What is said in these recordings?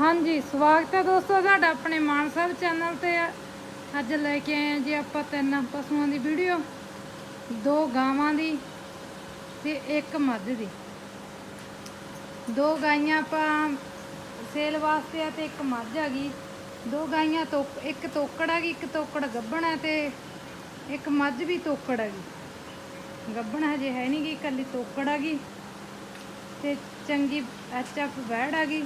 ਹਾਂਜੀ, ਸਵਾਗਤ ਹੈ ਦੋਸਤੋ ਤੁਹਾਡਾ ਆਪਣੇ ਮਾਨ ਸਾਹਿਬ ਚੈਨਲ ਤੇ। ਅੱਜ ਲੈ ਕੇ ਆਏ ਹਾਂ ਜੀ ਆਪਾਂ ਤਿੰਨ ਪਸ਼ੂਆਂ ਦੀ ਵੀਡੀਓ, ਦੋ ਗਾਵਾਂ ਦੀ ਤੇ ਇੱਕ ਮੱਝ ਦੀ। ਦੋ ਗਾਈਆਂ ਆਪਾਂ ਸੇਲ ਵਾਸਤੇ ਆ ਤੇ ਇੱਕ ਮੱਝ ਹੈਗੀ ਦੋ ਗਾਈਆਂ ਤੋਂ ਇੱਕ ਤੋਕੜ ਆ ਹੈਗੀ ਇੱਕ ਤੋਕੜ ਗੱਭਣ ਹੈ ਤੇ ਇੱਕ ਮੱਝ ਵੀ ਤੋਕੜ ਹੈਗੀ ਗੱਭਣ ਹਜੇ ਹੈ ਨਹੀਂ ਗੀ, ਇਕੱਲੀ ਤੋਕੜ ਆ ਹੈਗੀ ਤੇ ਚੰਗੀ ਐਚਐਫ ਆ ਹੈਗੀ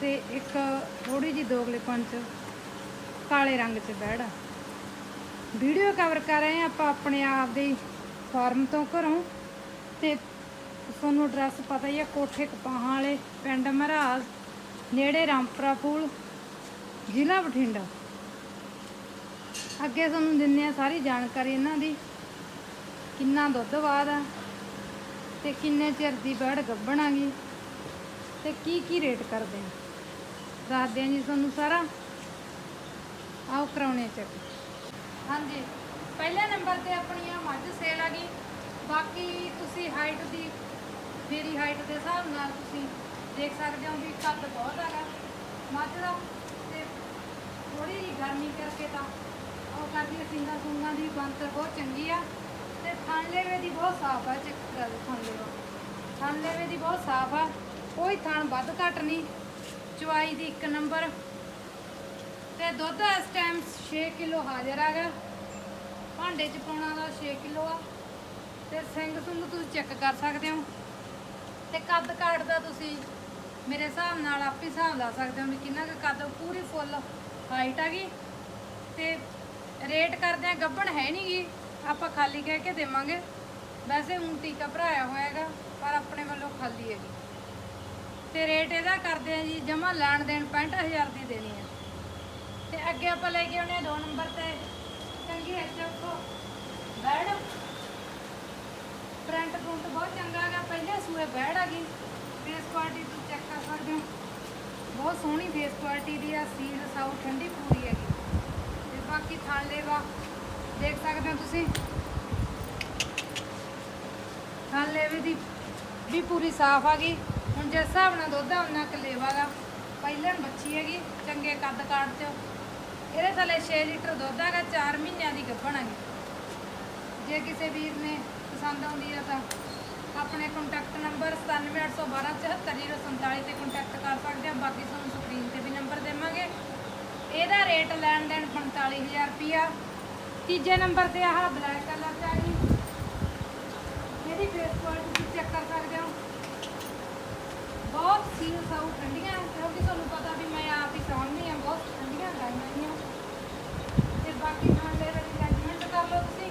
ਤੇ ਇੱਕ ਥੋੜੀ ਜੀ ਦੋਗਲੇ 'ਚ ਕਾਲੇ ਰੰਗ 'ਚ ਬੈੜ ਵੀਡੀਓ ਕਵਰ ਕਰ ਰਹੇ ਹਾਂ ਆਪਾਂ ਆਪਣੇ ਆਪ ਦੇ ਫਾਰਮ ਤੋਂ ਘਰੋਂ। ਤੇ ਤੁਹਾਨੂੰ ਐਡਰੈਸ ਪਤਾ ਹੀ ਆ, ਕੋਠੇ ਕਪਾਹਾਂ ਵਾਲੇ ਪਿੰਡ ਮਹਾਰਾਜ, ਨੇੜੇ ਰਾਮਪੁਰਾ ਫੂਲ ਜ਼ਿਲ੍ਹਾ ਬਠਿੰਡਾ। ਅੱਗੇ ਤੁਹਾਨੂੰ ਦਿੰਨੇ ਆ ਸਾਰੀ ਜਾਣਕਾਰੀ ਇਹਨਾਂ ਦੀ, ਕਿੰਨਾ ਦੁੱਧ ਬਾਦ ਆ ਤੇ ਕਿੰਨੇ ਚਿਰ ਦੀ ਬੈੜ ਗੱਭਣਾਗੀ ਤੇ ਕੀ ਕੀ ਰੇਟ ਕਰਦੇ ਆ। ਦੱਸਦੇ ਆ ਜੀ ਤੁਹਾਨੂੰ ਸਾਰਾ। ਆਓ ਕਰਾਉਣੇ ਚੈੱਕ ਹਾਂਜੀ, ਪਹਿਲੇ ਨੰਬਰ ਤੇ ਆਪਣੀ ਆ ਮੱਝ ਸੇਲ ਆ ਗਈ। ਬਾਕੀ ਤੁਸੀਂ ਹਾਈਟ ਦੀ, ਮੇਰੀ ਹਾਈਟ ਦੇ ਹਿਸਾਬ ਨਾਲ ਤੁਸੀਂ ਦੇਖ ਸਕਦੇ ਹੋ ਵੀ ਕੱਦ ਬਹੁਤ ਹੈਗਾ ਮੱਝ ਦਾ ਤੇ ਥੋੜੀ ਜਿਹੀ ਗਰਮੀ ਕਰਕੇ ਤਾਂ ਉਹ ਕਰਦੀ ਸਿੰਗਾ ਸੁੰਗਾ ਦੀ ਬੰਤਰ ਬਹੁਤ ਚੰਗੀ ਆ। ਤੇ ਥਾਂਲੇਵੇ ਦੀ ਬਹੁਤ ਸਾਫ਼ ਆ ਚੈੱਕ ਕਰ ਥਾਂਲੇਵਾ ਥਾਂਲੇਵੇ ਦੀ ਬਹੁਤ ਸਾਫ਼ ਆ, ਕੋਈ ਥਣ ਵੱਧ ਘੱਟ ਨਹੀਂ। ਚਵਾਈ ਦੀ ਇੱਕ ਨੰਬਰ। ਤੇ ਦੁੱਧ ਇਸ ਟਾਈਮ 6 ਕਿਲੋ ਹਾਜ਼ਰ ਹੈਗਾ ਭਾਂਡੇ 'ਚ ਪਾਉਣਾ ਦਾ 6 ਕਿਲੋ ਆ। ਤੇ ਸਿੰਘ ਸੁੰਗ ਤੁਸੀਂ ਚੈੱਕ ਕਰ ਸਕਦੇ ਹੋ। ਤੇ ਕੱਦ ਕਾਟ ਦਾ ਤੁਸੀਂ ਮੇਰੇ ਹਿਸਾਬ ਨਾਲ ਆਪ ਹੀ ਹਿਸਾਬ ਲਾ ਸਕਦੇ ਹੋ ਵੀ ਕਿੰਨਾ ਕੁ ਕੱਦ, ਪੂਰੀ ਫੁੱਲ ਹਾਈਟ ਆ ਗਈ। ਤੇ ਰੇਟ ਕਰਦੇ ਆ, ਗੱਬਣ ਹੈ ਨਹੀਂਗੀ ਆਪਾਂ ਖਾਲੀ ਕਹਿ ਕੇ ਦੇਵਾਂਗੇ। ਵੈਸੇ ਹੁਣ ਟੀਕਾ ਭਰਾਇਆ ਹੋਇਆ ਹੈਗਾ, ਪਰ ਆਪਣੇ ਵੱਲੋਂ ਖਾਲੀ ਹੈਗੀ। ਤੇ ਰੇਟ ਇਹਦਾ ਕਰਦੇ ਆ ਜੀ ਜਮਾ ਲੈਣ ਦੇਣ 65000 ਦੀ ਦੇਣੀ ਹੈ ਤੇ ਅੱਗੇ ਆਪਾਂ ਲੈ ਕੇ ਆਉਣੇ ਆ ਦੋ ਨੰਬਰ ਤੇ। ਚੰਗੀ ਐਚਐਫ ਬੈੜ ਪ੍ਰਿੰਟ ਪ੍ਰਿੰਟ ਬਹੁਤ ਚੰਗਾ ਹੈਗਾ, ਪਹਿਲੇ ਸੂਏ ਬੈੜ ਹੈਗੀ ਫੇਸ ਕੁਆਲਿਟੀ ਤੁਸੀਂ ਚੈੱਕ ਕਰ ਸਕਦੇ ਹੋ। ਬਹੁਤ ਸੋਹਣੀ ਫੇਸ ਕੁਆਲਿਟੀ ਦੀ ਆ ਸੀਲ ਸਾਊ, ਠੰਡੀ ਪੂਰੀ ਹੈਗੀ। ਤੇ ਬਾਕੀ ਥਾਲੇ ਵਾ, ਦੇਖ ਸਕਦੇ ਹੋ ਤੁਸੀਂ। ਥਾਲੇ ਵੀ ਦੀ ਵੀ ਪੂਰੀ ਸਾਫ਼ ਆ ਗਈ। ਹੁਣ ਜਿਸ ਹਿਸਾਬ ਨਾਲ ਦੁੱਧ ਆ ਉਹਨਾਂ ਕਲੇਵਾ ਗਾ ਪਹਿਲਾਂ ਬੱਚੀ ਹੈਗੀ, ਚੰਗੇ ਕੱਦ ਕਾਠ ਚ ਇਹਦੇ ਥੱਲੇ 6 ਲੀਟਰ ਦੁੱਧ ਹੈਗਾ 4 ਮਹੀਨਿਆਂ ਦੀ ਗੱਭਣ ਹੈਗੀ। ਜੇ ਕਿਸੇ ਵੀਰ ਨੇ ਪਸੰਦ ਆਉਂਦੀ ਆ ਤਾਂ ਆਪਣੇ ਕੰਟੈਕਟ ਨੰਬਰ 9781274047 ਤੇ ਕੰਟੈਕਟ ਕਰ ਸਕਦੇ ਆ। ਬਾਕੀ ਤੁਹਾਨੂੰ ਸਕਰੀਨ ਤੇ ਵੀ ਨੰਬਰ ਦੇਵਾਂਗੇ। ਇਹਦਾ ਰੇਟ ਲੈਣ ਦੇਣ 45000 ਰੁਪਿਆ ਤੀਜੇ ਨੰਬਰ ਤੇ ਆਹ ਬਲੈਕ ਕਲਰ ਦਾ ਆ ਇਹਦੀ ਫੇਸ ਕੁਆਲਿਟੀ ਤੁਸੀਂ ਚੈੱਕ ਕਰ ਸਕਦੇ ਹੋ ਬਹੁਤ ਸੀਲ ਸਾਊ ਠੰਡੀਆਂ ਕਿਉਂਕਿ ਤੁਹਾਨੂੰ ਪਤਾ ਵੀ ਮੈਂ ਆਪ ਹੀ ਸਾਹਮਣੇ ਆ ਬਹੁਤ ਠੰਡੀਆਂ ਗਾਈਆਂ ਆਈਆਂ ਤੇ ਬਾਕੀ ਖਾਂਦੇ ਵਿੱਚ ਜੈਜਮੈਂਟ ਕਰ ਲਓ ਤੁਸੀਂ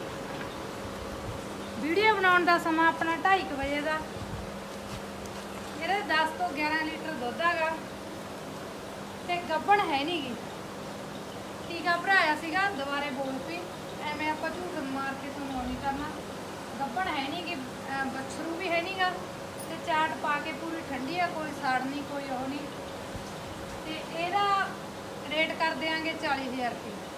ਵੀਡੀਓ ਦਾ ਸਮਾਂ ਆਪਣਾ 2:30 ਵਜੇ ਦਾ। ਇਹਦੇ 10 ਤੋਂ 11 ਲੀਟਰ ਦੁੱਧ ਹੈਗਾ ਤੇ ਗੱਬਣ ਹੈ ਨਹੀਂਗੀ ਟੀਕਾ ਭਰਾਇਆ ਸੀਗਾ, ਦੁਬਾਰੇ ਬੋਲ ਪਈ, ਐਵੇਂ ਆਪਾਂ ਝੂਠ ਮਾਰ ਕੇ ਤੁਹਾਨੂੰ ਨਹੀਂ ਕਰਨਾ। ਗੱਬਣ ਹੈ ਨਹੀਂ ਕਿ ਬੱਛਰੂ ਵੀ ਹੈ ਨਹੀਂਗਾ ਤੇ ਚਾਟ ਪਾ ਕੇ ਪੂਰੀ ਠੰਡੀ ਆ, ਕੋਈ ਸੜ ਨਹੀਂ ਕੋਈ ਉਹ ਨਹੀਂ ਤੇ ਇਹਦਾ ਰੇਟ ਕਰ ਦਿਆਂਗੇ 40000 ਰੁਪਏ।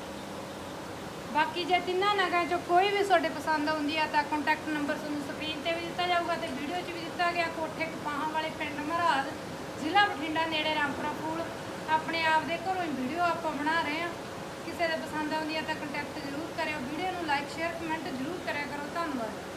ਬਾਕੀ ਜੇ ਤਿੰਨਾਂ ਨਗਾਂ ਚੋਂ ਕੋਈ ਵੀ ਤੁਹਾਡੇ ਪਸੰਦ ਆਉਂਦੀ ਆ ਤਾਂ ਕੰਟੈਕਟ ਨੰਬਰ ਤੁਹਾਨੂੰ ਸਕਰੀਨ ਤੇ ਵੀ ਦਿੱਤਾ ਜਾਊਗਾ ਤੇ ਵੀਡੀਓ 'ਚ ਵੀ ਦਿੱਤਾ ਗਿਆ। ਕੋਠੇ ਕਪਾਹਾਂ ਵਾਲੇ ਪਿੰਡ ਮਹਾਰਾਜ ਜ਼ਿਲ੍ਹਾ ਬਠਿੰਡਾ, ਨੇੜੇ ਰਾਮਪੁਰਾ ਪੂਲ। ਆਪਣੇ ਆਪ ਦੇ ਘਰੋਂ ਹੀ ਵੀਡੀਓ ਆਪਾਂ ਬਣਾ ਰਹੇ ਹਾਂ। ਕਿਸੇ ਦੇ ਪਸੰਦ ਆਉਂਦੀ ਆ ਤਾਂ ਕੰਟੈਕਟ ਜ਼ਰੂਰ ਕਰਿਓ। ਵੀਡੀਓ ਨੂੰ ਲਾਈਕ ਸ਼ੇਅਰ ਕਮੈਂਟ ਜ਼ਰੂਰ ਕਰਿਆ ਕਰੋ। ਧੰਨਵਾਦ।